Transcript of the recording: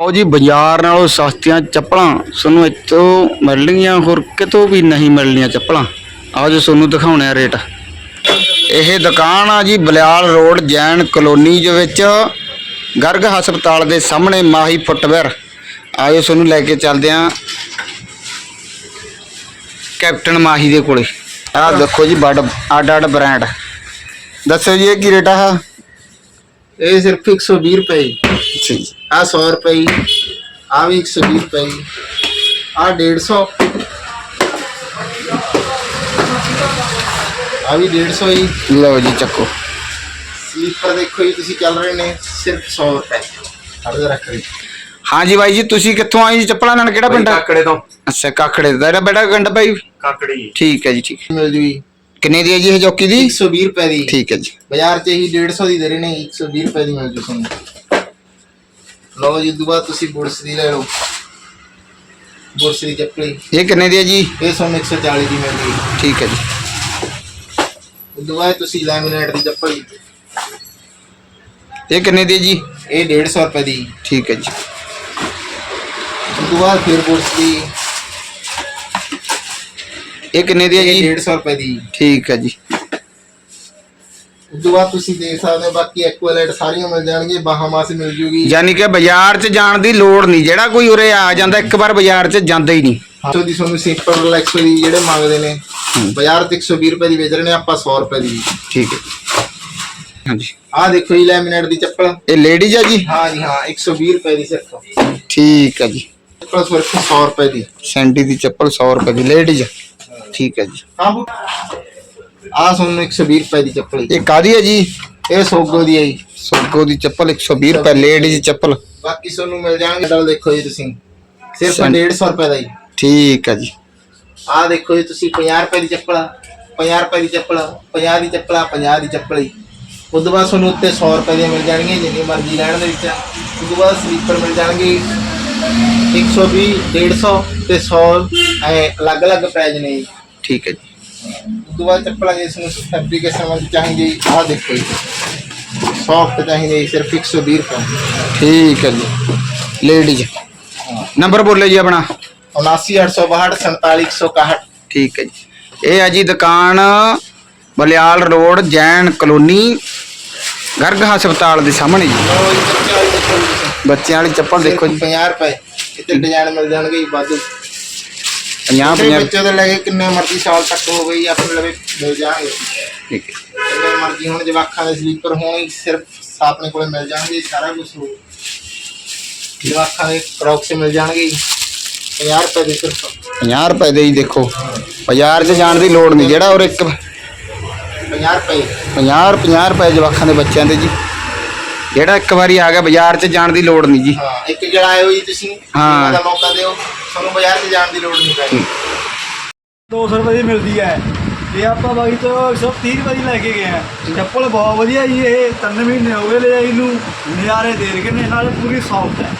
ਆਓ ਜੀ, ਬਾਜ਼ਾਰ ਨਾਲੋਂ ਸਸਤੀਆਂ ਚੱਪਲਾਂ ਤੁਹਾਨੂੰ ਇੱਥੋਂ ਮਿਲਣਗੀਆਂ, ਹੋਰ ਕਿਤੋਂ ਵੀ ਨਹੀਂ ਮਿਲਣੀਆਂ ਚੱਪਲਾਂ। ਆਓ ਜੀ ਤੁਹਾਨੂੰ ਦਿਖਾਉਣੇ ਆ ਰੇਟ। ਇਹ ਦੁਕਾਨ ਆ ਜੀ, ਬਲਿਆਲ ਰੋਡ, ਜੈਨ ਕਲੋਨੀ ਦੇ ਵਿੱਚ, ਗਰਗ ਹਸਪਤਾਲ ਦੇ ਸਾਹਮਣੇ ਮਾਹੀ ਫੁੱਟਵੇਅਰ। ਆਇਓ ਤੁਹਾਨੂੰ ਲੈ ਕੇ ਚੱਲਦੇ ਆ, ਕੈਪਟਨ ਮਾਹੀ ਦੇ ਕੋਲੇ। ਆਹ ਦੇਖੋ ਜੀ ਬੜ ਅੱਡ ਅੱਡ ਬ੍ਰਾਂਡ। ਦੱਸੋ ਜੀ, ਇਹ ਕੀ ਰੇਟ ਆ? ਇਹ ਸਿਰਫ 120 ਰੁਪਏ ਜੀ। ਆ 100 ਰੁਪਏ ਆ ਵੀ 120 ਰੁਪਏ ਆ 150 ਆ ਵੀ 150 ਹੀ ਲਓ ਜੀ ਚੱਕੋ। ਸਲੀਪਰ ਦੇਖੋ ਜੀ ਤੁਸੀਂ ਚੱਲ ਰਹੇ ਨੇ ਸਿਰਫ 100 ਰੁਪਏ। ਅੜਦਾ ਰੱਖ ਰਹੀ ਹਾਂਜੀ ਬਾਈ ਜੀ ਤੁਸੀਂ ਕਿੱਥੋਂ ਆਏ ਜੀ? ਚੱਪਲਾਂ ਨਾਲ ਕਿਹੜਾ ਪਿੰਡ ਆ? ਕਾਕੜੇ ਤੋਂ। ਅੱਛਾ ਕਾਖੜੇ ਦਾ ਇਹਦਾ ਬੇਟਾ ਪਿੰਡ ਭਾਈ ਕਾਕੜੀ। ਠੀਕ ਹੈ ਜੀ ਠੀਕ ਮਿਲ ਜੂਗੀ। ਕਿੰਨੇ ਦੀ ਹੈ ਜੀ ਇਹ ਜੋਕੀ ਦੀ? 120 ਰੁਪਏ ਦੀ। ਠੀਕ ਹੈ ਜੀ। ਬਾਜ਼ਾਰ 'ਚ ਹੀ 150 ਦੀ ਦੇ ਰਹੇ ਨੇ 120 ਰੁਪਏ ਦੀ ਮਿਲ ਜੂ ਤੁਹਾਨੂੰ। ਲਓ ਜੀ ਦੁਬਾਰਾ ਤੁਸੀਂ ਬੁਰਸ ਦੀ ਲੈ ਲਓ। ਬੁਰਸ ਦੀ ਚੱਪਲੀ। ਇਹ ਕਿੰਨੇ ਦੀ ਹੈ ਜੀ? ਇਹ ਤੁਹਾਨੂੰ 140 ਦੀ ਮਿਲ ਗਈ ਠੀਕ ਹੈ ਜੀ। ਬਾਅਦ ਤੁਸੀਂ ਲੈਮੀਨੇਟ ਦੀ ਚੱਪਲ। ਇਹ ਕਿੰਨੇ ਦੀ ਹੈ ਜੀ? ਇਹ 150 ਰੁਪਏ ਦੀ। ਠੀਕ ਹੈ ਜੀ। ਬਾਅਦ ਫਿਰ ਬੁਰਸ ਦੀ। ਇਹ ਕਿੰਨੇ ਦੀ ਹੈ ਜੀ? 150 ਰੁਪਏ ਦੀ। ਠੀਕ ਹੈ ਜੀ। ਉਦੋਂ ਬਾਅਦ ਤੁਸੀਂ ਦੇਖ ਸਕਦੇ ਹੋ ਬਾਕੀ ਐਕੁਆਲਾਈਟ ਸਾਰੀਆਂ ਮਿਲ ਜਾਣਗੀਆਂ ਬਾਹਾਮਾਸ ਮਿਲ ਜੂਗੀ। ਯਾਨੀ ਕਿ ਬਾਜ਼ਾਰ 'ਚ ਜਾਣ ਦੀ ਲੋੜ ਨਹੀਂ ਜਿਹੜਾ ਕੋਈ ਉਰੇ ਆ ਜਾਂਦਾ ਇੱਕ ਵਾਰ ਬਾਜ਼ਾਰ 'ਚ ਜਾਂਦਾ ਹੀ ਨਹੀਂ। ਸੋ ਦੀ ਤੁਹਾਨੂੰ ਸਿੰਪਲ ਰਿਲੈਕਸੋ ਦੀ ਜਿਹੜੇ ਮੰਗਦੇ ਨੇ ਬਾਜ਼ਾਰ ਤੇ 120 ਰੁਪਏ ਦੀ ਵੇਚ ਰਹੇ ਨੇ ਆਪਾਂ 100 ਰੁਪਏ ਦੀ ਠੀਕ ਹੈ। ਹਾਂਜੀ। ਆਹ ਦੇਖੋ ਜੀ ਲੈਮੀਨੇਟ ਦੀ ਚੱਪਲ। ਇਹ ਲੇਡੀਜ਼ ਹੈ ਜੀ? ਹਾਂ ਜੀ ਹਾਂ 120 ਰੁਪਏ ਦੀ ਸਿਰਫ। ਠੀਕ ਹੈ ਜੀ। ਚੱਪਲ ਸਿਰਫ 100 ਰੁਪਏ ਦੀ। ਸੈਂਡੀ ਦੀ ਚੱਪਲ 100 ਰੁਪਏ ਦੀ ਲੇਡੀਜ਼ ਠੀਕ ਹੈ ਜੀ। ਹਾਂ ਆਹ ਤੁਹਾਨੂੰ 120 ਰੁਪਏ ਦੀ ਚੱਪਲ ਜੀ। ਇਹ ਕਾਦੀ ਹੈ ਜੀ? ਇਹ ਸੋਗੋ ਦੀ ਹੈ ਜੀ। ਸੋਗੋ ਦੀ ਚੱਪਲ 120 ਰੁਪਏ ਲੇਡੀਜ਼ ਚੱਪਲ। ਬਾਕੀ ਤੁਹਾਨੂੰ ਮਿਲ ਜਾਣਗੇ ਡਲ ਦੇਖੋ ਜੀ ਤੁਸੀਂ। ਸਿਰਫ ਸੰ- 150 ਰੁਪਏ ਦਾ ਜੀ। ਠੀਕ ਹੈ ਜੀ। ਆਹ ਦੇਖੋ ਜੀ ਤੁਸੀਂ 50 ਰੁਪਏ ਦੀ ਚੱਪਲ 50 ਰੁਪਏ ਦੀ ਚੱਪਲ 50 ਦੀ ਚੱਪਲ 50 ਦੀ ਚੱਪਲ ਜੀ। ਉਦੋਂ ਬਾਅਦ ਤੁਹਾਨੂੰ ਉੱਤੇ 100 ਰੁਪਏ ਦੀਆਂ ਮਿਲ ਜਾਣਗੀਆਂ ਜਿੰਨੀ ਮਰਜ਼ੀ ਲੈਣ ਦੇ ਵਿੱਚ ਉਦੋਂ ਬਾਅਦ ਸਲੀਪਰ ਮਿਲ ਜਾਣਗੇ 120 150 ਤੇ 100 ਐ ਅਲੱਗ-ਅਲੱਗ ਪ੍ਰਾਈਸ ਨੇ ਜੀ। ਠੀਕ ਹੈ ਜੀ। ਬਾਅਦ ਚੱਪਲਾਂ ਜੇ ਇਸ ਨੂੰ ਫੈਬਰੀਕੇਸ਼ਨ ਵਾਲੀ ਚਾਹੀਦੀ ਆਹ ਦੇਖੋ ਜੀ। ਸੌਫਟ ਚਾਹੀਦੀ ਸਿਰਫ 120 ਰੁਪਏ। ਠੀਕ ਹੈ ਜੀ। ਲੇਡੀਜ਼ ਨੰਬਰ ਬੋਲੇ ਜੀ ਆਪਣਾ। 79862 47161 ਠੀਕ ਹੈ ਜੀ। ਇਹ ਹੈ ਜੀ ਦੁਕਾਨ ਬਲਿਆਲ ਰੋਡ ਜੈਨ ਕਲੋਨੀ ਗਰਗ ਹਸਪਤਾਲ ਦੇ ਸਾਹਮਣੇ ਜੀ। ਬੱਚਿਆਂ ਵਾਲੀ। ਬੱਚਿਆਂ ਚੱਪਲ ਦੇਖੋ ਜੀ। 50 ਰੁਪਏ। ਇੱਥੇ ਡਿਜ਼ਾਈਨ ਮਿਲ ਜਾਣਗੇ ਜੀ ਵਾਧੂ। 50 ਛੋਟੇ 50 ਬੱਚੇ ਤੋਂ ਲੈ ਕੇ ਕਿੰਨੇ ਮਰਜ਼ੀ ਸਾਲ ਤੱਕ ਹੋ ਗਈ ਆਪਣੇ ਲਵੇ ਮਿਲ ਜਾਣਗੇ। ਠੀਕ ਹੈ। ਜਿੰਨੇ ਮਰਜ਼ੀ ਹੁਣ ਜਵਾਖਾਂ ਦੇ ਸਲੀਪਰ ਹੋਣ ਸਿਰਫ ਆਪਣੇ ਕੋਲੇ ਮਿਲ ਜਾਣਗੇ ਸਾਰਾ ਕੁਝ ਹੋ ਜਵਾਖਾਂ ਦੇ ਕ੍ਰੌਕਸ ਮਿਲ ਜਾਣਗੇ ਜੀ। 50 ਰੁਪਏ ਦੇ ਸਿਰਫ। 50 ਰੁਪਏ ਦੇ ਹੀ ਦੇਖੋ। ਬਾਜ਼ਾਰ 'ਚ ਜਾਣ ਦੀ ਲੋੜ ਨਹੀਂ ਜਿਹੜਾ ਔਰ ਇੱਕ 50 ਰੁਪਏ। 50 50 ਰੁਪਏ ਜਵਾਖਾਂ ਦੇ ਬੱਚਿਆਂ ਦੇ ਜੀ। ਜਿਹੜਾ ਇੱਕ ਵਾਰੀ ਆ ਗਿਆ ਬਾਜ਼ਾਰ 'ਚ ਜਾਣ ਦੀ ਲੋੜ ਨਹੀਂ ਜੀ। ਹਾਂ ਇੱਕ ਜਿਹੜਾ ਆਇਓ ਜੀ ਤੁਸੀਂ ਹਾਂ। ਦਾ ਮੌਕਾ ਦਿਓ ਤੁਹਾਨੂੰ ਬਾਜ਼ਾਰ 'ਚ ਜਾਣ ਦੀ ਲੋੜ ਨਹੀਂ ਪੈਣੀ। 200 ਰੁਪਏ ਦੀ ਮਿਲਦੀ ਹੈ। ਇਹ ਆਪਾਂ ਬਾਈ ਤੋਂ 130 ਰੁਪਏ ਦੀ ਲੈ ਕੇ ਗਏ ਆ ਚੱਪਲ ਬਹੁਤ ਵਧੀਆ ਜੀ ਇਹ ਤਿੰਨ ਮਹੀਨੇ ਹੋ ਗਏ ਲੈ ਇਹਨੂੰ ਨਜ਼ਾਰੇ ਦੇ ਰਹੇ ਨੇ ਨਾਲੇ ਪੂਰੀ ਸੌਫਟ ਹੈ।